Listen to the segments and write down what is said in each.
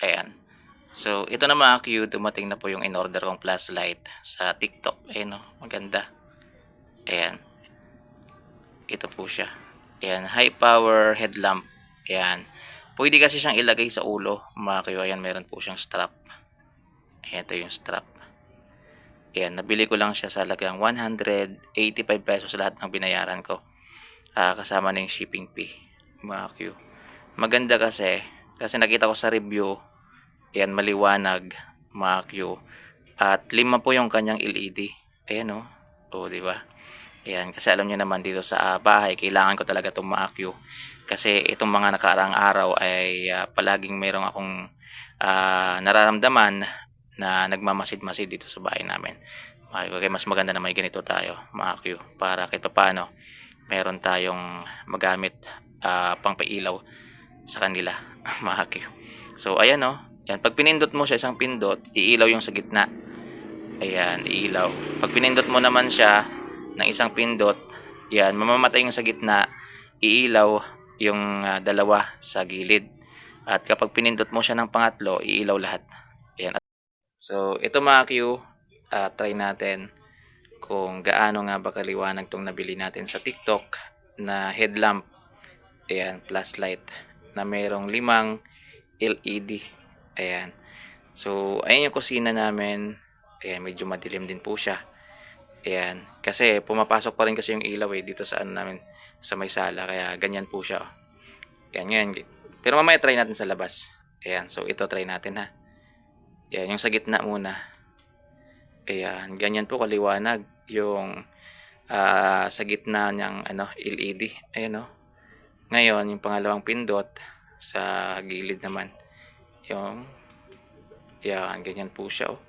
Ayan. So, ito na mga Q, dumating na po yung in-order kong flashlight sa TikTok. Ayan o, maganda. Ayan. Ito po siya. Ayan, high power headlamp. Ayan. Pwede kasi siyang ilagay sa ulo, mga Q. Ayan, meron po siyang strap. Ayan, ito yung strap. Ayan, nabili ko lang siya sa lagang 185 pesos lahat ng binayaran ko. Ah, kasama na yung shipping fee, mga Q. Maganda kasi, kasi nakita ko sa review, Ayan, maliwanag, Q. At lima po yung kanyang LED. Ayan o. O, di ba? Ayan, kasi alam niyo naman dito sa ah, bahay, kailangan ko talaga itong Q. Kasi itong mga nakaraang araw ay ah, palaging mayroong akong ah, nararamdaman na nagmamasid-masid dito sa bahay namin. Kaya mas maganda na may ganito tayo, Q. Para kahit pa paano, meron tayong magamit ah, pang pailaw sa kanila, mga. So, ayan o. Yan, pag pinindot mo siya isang pindot, iilaw yung sa gitna. Ayan, iilaw. Pag pinindot mo naman siya ng isang pindot, yan, mamamatay yung sa gitna, iilaw yung ah, dalawa sa gilid. At kapag pinindot mo siya ng pangatlo, iilaw lahat. Ayan. So, ito mga Q, ah, try natin kung gaano nga ba kaliwanag tong nabili natin sa TikTok na headlamp. Ayan, flashlight na mayroong limang LED. Ayan. So, ayan yung kusina namin. Ayan, medyo madilim din po siya. Ayan. Kasi pumapasok pa rin kasi yung ilaw eh dito sa ano namin sa may sala. Kaya ganyan po siya. oh. Ayan, yan. Pero mamaya try natin sa labas. Ayan. So, ito try natin ha. Ayan, yung sa gitna muna. Ayan, ganyan po kaliwanag yung ah, sa gitna niyang ano, LED. Ayan oh. Ngayon, yung pangalawang pindot sa gilid naman. Yung yan, ganyan po siya oh.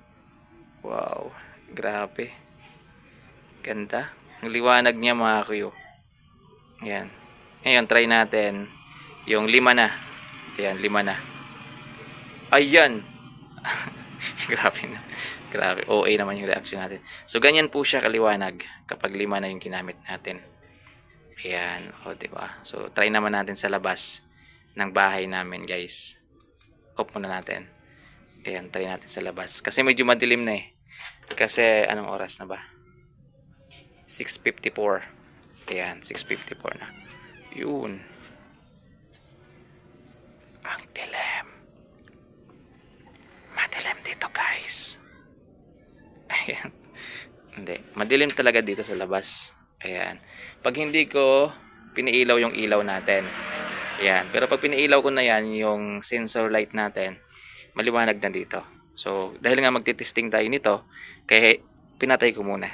Wow, grabe. Ganda. Ang liwanag niya mga kuyo. Yan. Ngayon, try natin yung lima na. Ayan, lima na. Ayan. grabe na. Grabe. OA naman yung reaction natin. So, ganyan po siya kaliwanag kapag lima na yung ginamit natin. Ayan. O, di ba? So, try naman natin sa labas ng bahay namin, guys. Off muna natin. Ayan, try natin sa labas. Kasi medyo madilim na eh. Kasi, anong oras na ba? 6.54. Ayan, 6.54 na. Yun. Ang dilim. Madilim dito, guys. Ayan. Hindi. Madilim talaga dito sa labas. Ayan. Pag hindi ko piniilaw yung ilaw natin. Ayan. Pero pag piniilaw ko na yan, yung sensor light natin, maliwanag na dito. So, dahil nga magtitesting tayo nito, kaya pinatay ko muna.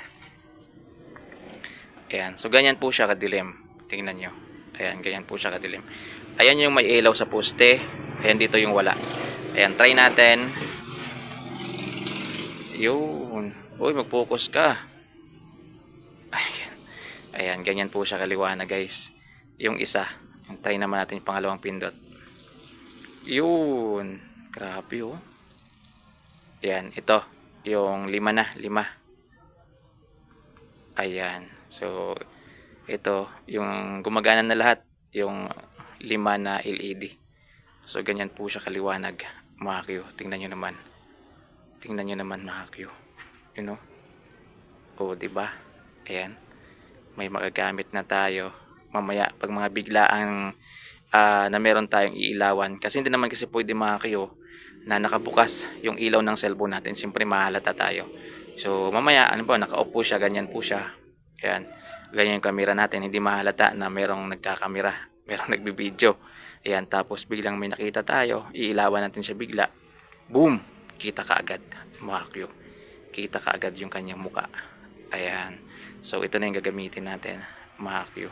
Ayan. So, ganyan po siya kadilim. Tingnan nyo. Ayan, ganyan po siya kadilim. Ayan yung may ilaw sa poste. Ayan dito yung wala. Ayan, try natin. Yun. Uy, mag-focus ka. Ayan. Ganyan po siya kaliwanag guys. Yung isa. Try naman natin yung pangalawang pindot. Yun. Grabe oh. Ayan, ito. Yung lima na, lima. Ayan. So, ito, yung gumagana na lahat, yung lima na LED. So, ganyan po siya kaliwanag, mga Q. Tingnan nyo naman. Tingnan nyo naman, mga Q. You know? O, di ba? Ayan. May magagamit na tayo. Mamaya, pag mga biglaang ah, na meron tayong iilawan. Kasi hindi naman kasi pwede mga Q na nakabukas yung ilaw ng cellphone natin. Siyempre, mahalata tayo. So, mamaya, ano po, naka-off po siya, ganyan po siya. Ayan. Ganyan yung camera natin. Hindi mahalata na merong nagkakamera. Merong nagbibideo. Ayan. Tapos biglang may nakita tayo. Iilawan natin siya bigla. Boom! Kita ka agad. Mga Q. Kita ka agad yung kanyang muka. Ayan. So, ito na yung gagamitin natin. Q.